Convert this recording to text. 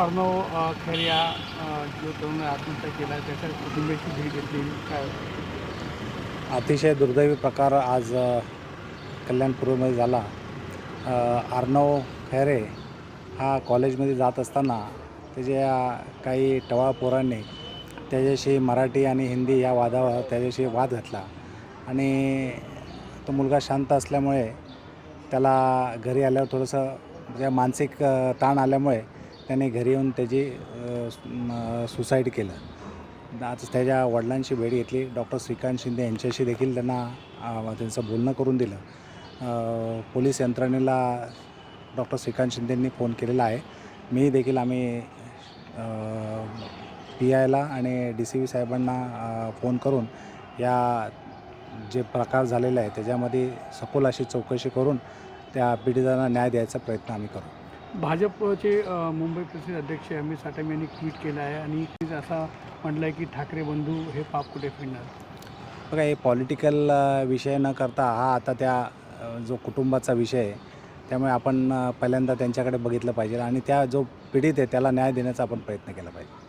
अर्णव अ, या जो तरुण आत्महत्या केला त्याच्या कुटुंबियाची भेट घेतली काय? अतिशय दुर्दैवी प्रकार आज कल्याणपूर्वमध्ये झाला. अर्णव खैरे हा कॉलेजमध्ये जात असताना त्याच्या काही टवाळ पोरांनी त्याच्याशी मराठी आणि हिंदी या वादावर त्याच्याशी वाद घातला. आणि तो मुलगा शांत असल्यामुळे त्याला घरी आल्यावर थोडंसं म्हणजे मानसिक ताण आल्यामुळे त्याने घरी येऊन त्याची सुसाईड केलं. आज त्याच्या वडिलांशी भेट घेतली. डॉक्टर श्रीकांत शिंदे यांच्याशी देखील त्यांना त्यांचं बोलणं करून दिलं. पोलीस यंत्रणेला डॉक्टर श्रीकांत शिंदेंनी फोन केलेला आहे. मी देखील आम्ही पी आयला आणि डी सी बी साहेबांना फोन करून या जे प्रकार झालेला आहे त्याच्यामध्ये सखोल अशी चौकशी करून त्या पीडितांना न्याय द्यायचा प्रयत्न आम्ही करू. भाजपचे मुंबई प्रसिद्ध अध्यक्ष अमित साटम यांनी ट्विट केलं आहे आणि असा म्हटलं आहे की ठाकरे बंधू हे पाप कुठे फिरणार? बघा हे पॉलिटिकल विषय न करता हा आता त्या जो कुटुंबाचा विषय आहे त्यामुळे आपण पहिल्यांदा त्यांच्याकडे बघितलं पाहिजे आणि त्या जो पीडित आहे त्याला न्याय देण्याचा आपण प्रयत्न केला पाहिजे.